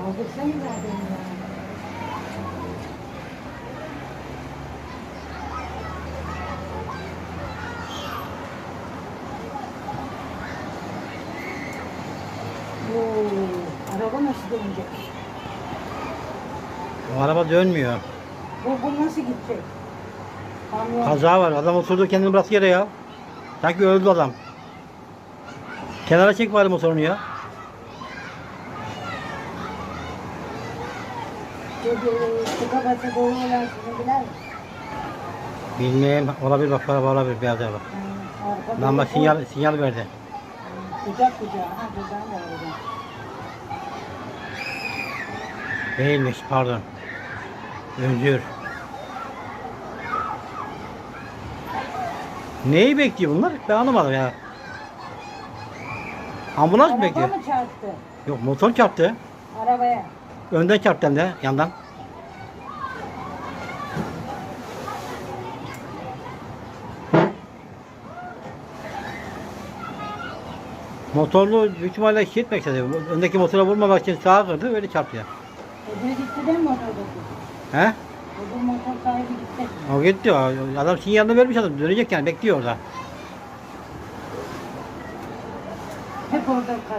Zaten ya. Oo, araba nasıl dönecek? O araba dönmüyor. Bu, bu nasıl gidecek? Kamyon. Kaza var. Adam oturdu kendini bıraktı yere ya. Sanki öldü adam. Kenara çek bari motorunu ya. Tıka basa boyu olan sizin biler misin? Bilmem. Olabilir bak araba olabilir beyaz araba. Arka boyu- sinyal, sinyal verdi. Kucak kucağa. Ha da. Değilmiş pardon. Özür. Neyi bekliyor bunlar? Ben anlamadım ya. Ambulans mı Araba bekliyor? mı çarptı? Yok motor çarptı. Arabaya. Önden çarptı hem de yandan. Motorlu büyük ihtimalle etmek istedi. Öndeki motora vurmamak için sağa kırdı öyle çarptı ya. Öbürü gitti değil mi motordaki? He? Öbür motor sahibi gitti. O gitti. o- Adam sinyalini vermiş adam. Dönecek yani bekliyor orada. Hep orada kal.